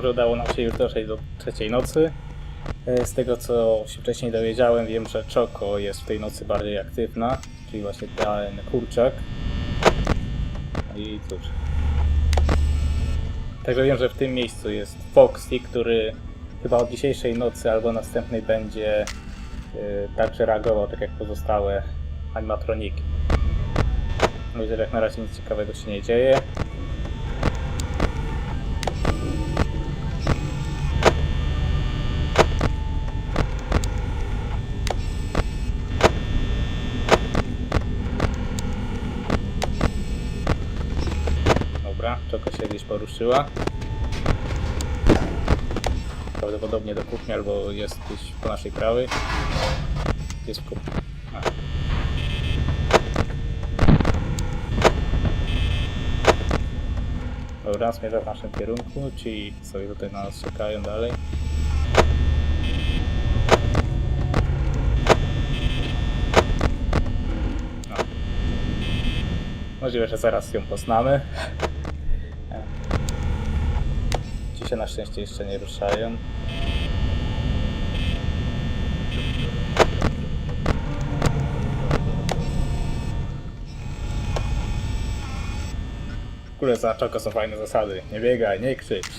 że udało nam się już dotrzeć do trzeciej nocy. E, Z tego co się wcześniej dowiedziałem, wiem, że Czoko jest w tej nocy bardziej aktywna, czyli właśnie ten kurczak. No I cóż. Także wiem, że w tym miejscu jest Foxy, który chyba od dzisiejszej nocy albo następnej będzie e, także reagował, tak jak pozostałe animatroniki. Myślę, że jak na razie nic ciekawego się nie dzieje. Poruszyła. Prawdopodobnie do kuchni albo jest gdzieś po naszej prawej. Jest w kuchni. A. Dobra, zmierza w naszym kierunku, ci sobie tutaj na nas czekają dalej. No. Możliwe, że zaraz ją poznamy. Ci się na szczęście jeszcze nie ruszają. W ogóle za Czoko są fajne zasady. Nie biegaj, nie krzycz.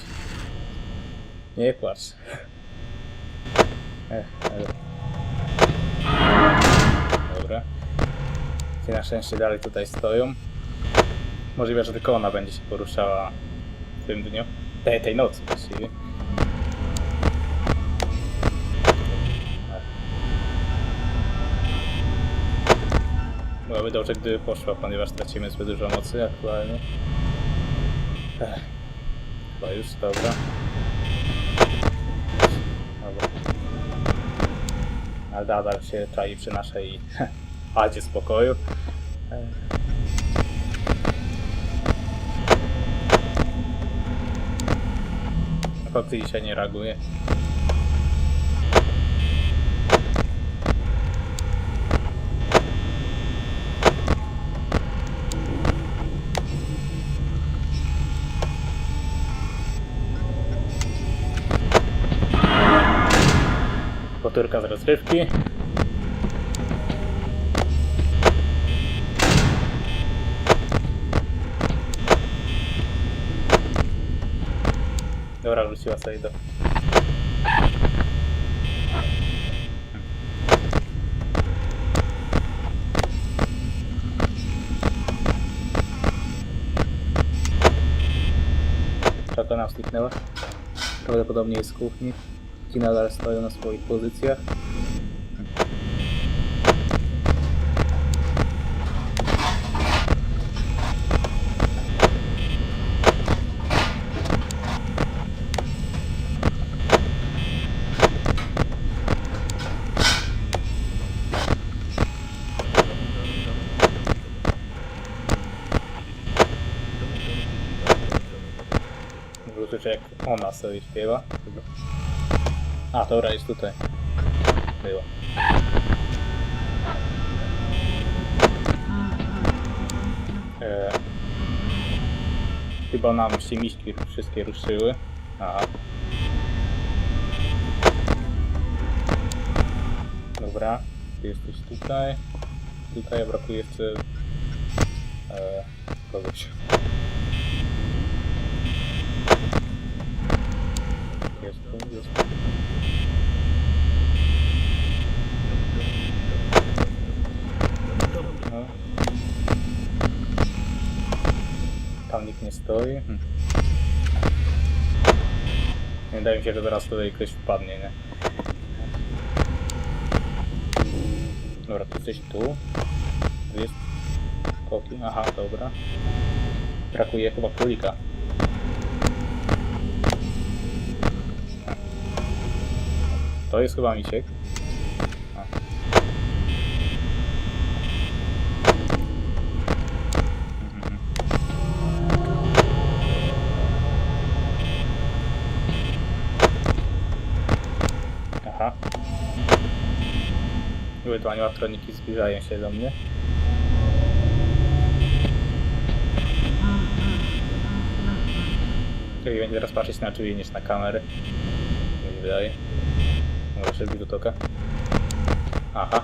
Nie płacz. Dobra. Ci na szczęście dalej tutaj stoją. Możliwe, że tylko ona będzie się poruszała w tym dniu. Tej, tej nocy właściwie. Byłoby dobrze, gdyby poszła, ponieważ tracimy zbyt dużo mocy aktualnie. Chyba już, dobra. Dobra. Ale nadal się czai przy naszej adzie spokoju. Ech. Foxy dzisiaj nie reaguje. Powtórka z rozrywki. Dobra, wróciła sobie do... Czaka nam zniknęła. Prawdopodobnie jest z kuchni. Ci nadal stoją na swoich pozycjach. Słyszę jak ona sobie śpiewa. A, dobra, jest tutaj. Była. E, chyba nam się miśki wszystkie ruszyły. A. Dobra, ty jesteś tutaj. Tutaj brakuje jeszcze e, kogoś. Jest tu, jest tu. Tam nikt nie stoi. Hm. Nie wydaje mi się, że zaraz tutaj ktoś wpadnie, nie? Dobra, ty jesteś tu. Tu jest koki. Aha, dobra. Brakuje chyba królika. To jest chyba misiek. Aha. Były to animatroniki zbliżają się do mnie. Lepiej będzie teraz patrzeć na drzwi niż na kamery. Mi wydaje. Może szybki do toka. Aha.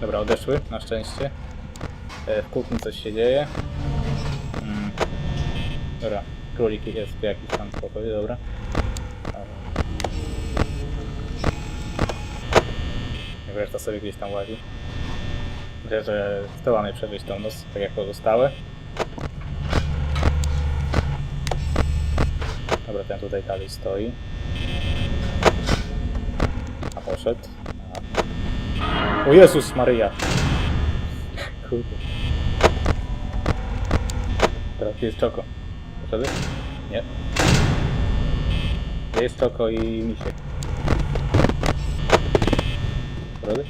Dobra, odeszły, na szczęście. E, W kuchni coś się dzieje. Mm. Dobra, królik jest jakiś tam pokoju, dobra. E, Reszta sobie gdzieś tam łazi. Myślę, że zdołamy przeżyć tą noc, tak jak pozostałe. Dobra, ten tutaj dalej stoi. Poszedł. O Jezus Maryja! Kurde. Teraz gdzie jest Czoko? Poszedłeś? Nie. Gdzie jest Czoko i Misiek? Poszedłeś?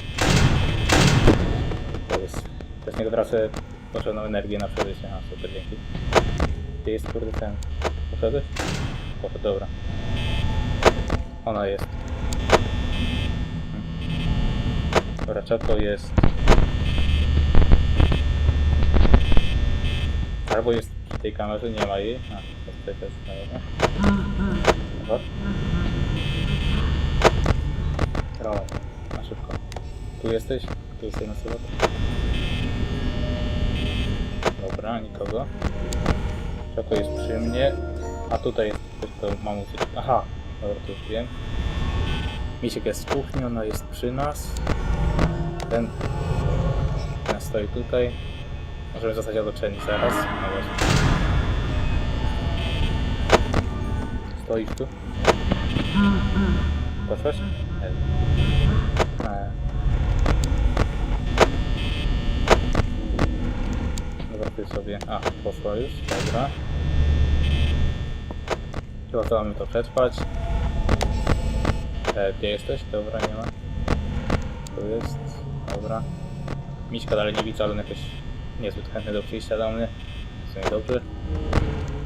To jest... Też niego tracę potrzebną energię na przeżycie. A, super, dzięki. Gdzie jest kurde ten? Poszedłeś? Poszedł, dobra. Ona jest. Czoko jest... Albo jest przy tej kamerze, nie ma jej. A, to tutaj też, dobra. Dobra. Dobra, na szybko. Tu jesteś? Tu jesteś na sylwet? Dobra, nikogo. Czoko jest przy mnie. A tutaj jest ktoś, kto ma muzyczkę. Aha, dobra, to już wiem. Misiek jest w kuchni, ona jest przy nas. Ten, ten stoi tutaj. Możemy zostać otoczeni zaraz. No właśnie. Stoisz tu? Poszłaś? Nie. E. Dobra, ty sobie... A, poszła już, dobra. Chyba to mamy to przetrwać. E, gdzie jesteś? Dobra, nie ma. Tu jest. Dobra. Miśka dalej nie widzę, ale on jakoś niezbyt chętny do przyjścia do mnie. W sumie dobrze.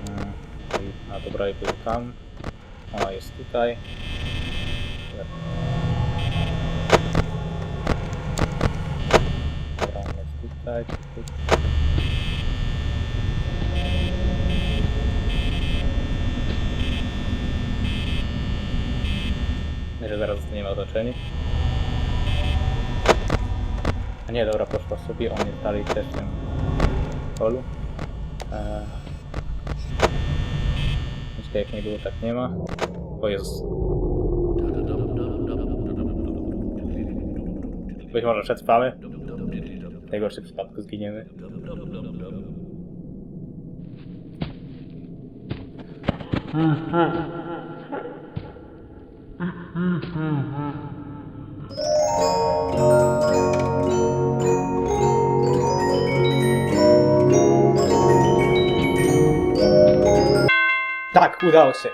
Mm, A dobra, i był tam. Ona jest tutaj. Dobra, ona jest tutaj. tutaj. że zaraz zostaniemy otoczeni. Nie, dobra, poszła sobie, on jest dalej też w tym polu. Eee... Myślę, jak nie było, tak nie ma. O Jezus. Być może przetrwamy. W najgorszym przypadku zginiemy. Tak, udało się.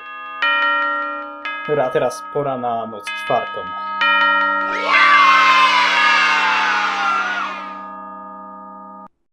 Dobra, a teraz pora na noc czwartą.